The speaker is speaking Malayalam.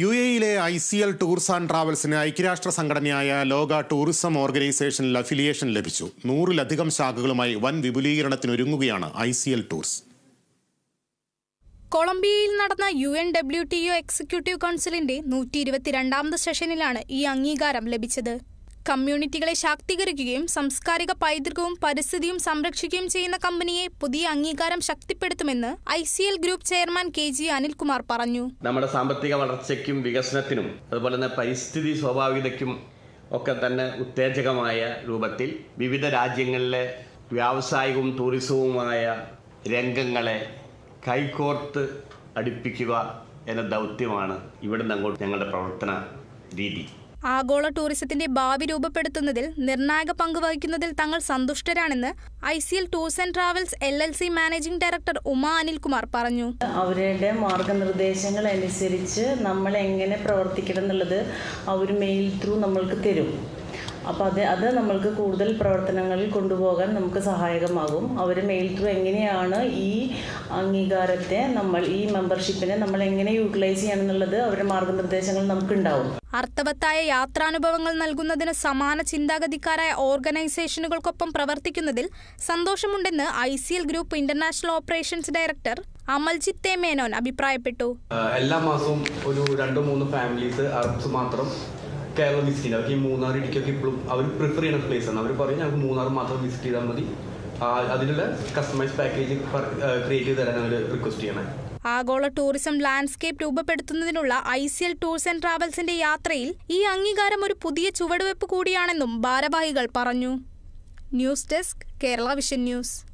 യു എയിലെ I C L tours and ട്രാവൽസിന് ഐക്യരാഷ്ട്ര സംഘടനയായ ലോക ടൂറിസം ഓർഗനൈസേഷനിൽ അഫിലിയേഷൻ ലഭിച്ചു. നൂറിലധികം ശാഖകളുമായി വൻ വിപുലീകരണത്തിനൊരുങ്ങുകയാണ് ഐ സി എൽ ടൂർസ്. കൊളംബിയയിൽ നടന്ന U N W T O executive കൗൺസിലിന്റെ നൂറ്റി ഇരുപത്തിരണ്ടാമത് സെഷനിലാണ് ഈ അംഗീകാരം ലഭിച്ചത്. കമ്മ്യൂണിറ്റികളെ ശാക്തീകരിക്കുകയും സാംസ്കാരിക പൈതൃകവും പരിസ്ഥിതിയും സംരക്ഷിക്കുകയും ചെയ്യുന്ന കമ്പനിയെ പുതിയ അംഗീകാരം ശക്തിപ്പെടുത്തുമെന്ന് I C L group chairman K G Anilkumar പറഞ്ഞു. നമ്മുടെ സാമ്പത്തിക വളർച്ചയ്ക്കും വികസനത്തിനും അതുപോലെ തന്നെ പരിസ്ഥിതി സ്വാഭാവികതയ്ക്കും ഒക്കെ തന്നെ ഉത്തേജകമായ രൂപത്തിൽ വിവിധ രാജ്യങ്ങളിലെ വ്യാവസായികവും ടൂറിസവുമായ രംഗങ്ങളെ കൈകോർത്ത് അടുപ്പിക്കുക എന്ന ദൗത്യമാണ് ഇവിടുന്ന് അങ്ങോട്ട് ഞങ്ങളുടെ പ്രവർത്തന രീതി. ആഗോള ടൂറിസത്തിന്റെ ഭാവി രൂപപ്പെടുത്തുന്നതിൽ നിർണായക പങ്ക് വഹിക്കുന്നതിൽ തങ്ങൾ സന്തുഷ്ടരാണെന്ന് I C L tours and travels L L C managing director Uma Anilkumar പറഞ്ഞു. അവരുടെ മാർഗനിർദ്ദേശങ്ങൾ അനുസരിച്ച് നമ്മൾ എങ്ങനെ പ്രവർത്തിക്കണം എന്നുള്ളത് അവർ മെയിൽ ത്രൂ നമ്മൾക്ക് തരും. അപ്പോൾ അത് അത് നമ്മൾക്ക് കൂടുതൽ പ്രവർത്തനങ്ങളിൽ കൊണ്ടുപോകാൻ നമുക്ക് സഹായകമാകും. അവർ മെയിൽ ത്രൂ എങ്ങനെയാണ് ഈ അംഗീകാരത്തെ നമ്മൾ ഈ മെമ്പർഷിപ്പിനെ നമ്മൾ എങ്ങനെ യൂട്ടിലൈസ് ചെയ്യണം എന്നുള്ളത് അവരുടെ മാർഗനിർദ്ദേശങ്ങൾ നമുക്കുണ്ടാവും. അർത്ഥവത്തായ യാത്രാനുഭവങ്ങൾ നൽകുന്നതിന് സമാന ചിന്താഗതിക്കാരായ ഓർഗനൈസേഷനുകൾക്കൊപ്പം പ്രവർത്തിക്കുന്നതിൽ സന്തോഷമുണ്ടെന്ന് I C L group international operations director Amaljith A Menon അഭിപ്രായപ്പെട്ടു എല്ലാ മാസവും ഒരു രണ്ടു മൂന്ന് ഫാമിലീസ് അറബ്സ് മാത്രം കേരളം വിസിറ്റ് ചെയ്ത്. അവർക്ക് ഈ മൂന്നാർ ഇടുക്കിയൊക്കെ ഇപ്പോഴും അവർ പ്രിഫർ ചെയ്യുന്ന പ്ലേസ് ആണ്. അവർ പറയും ഞങ്ങൾക്ക് മൂന്നാർ മാത്രം വിസിറ്റ് ചെയ്താൽ മതി. അതിനുള്ള കസ്റ്റമൈസ് പാക്കേജ് ക്രിയേറ്റ് ചെയ്ത് തരാൻ അവർ റിക്വസ്റ്റ് ചെയ്യണേ. ആഗോള tourism landscape രൂപപ്പെടുത്തുന്നതിനുള്ള I C L tours and ട്രാവൽസിന്റെ യാത്രയിൽ ഈ അംഗീകാരം ഒരു പുതിയ ചുവടുവെപ്പ് കൂടിയാണെന്നും ഭാരവാഹികൾ പറഞ്ഞു. News desk Kerala vision news.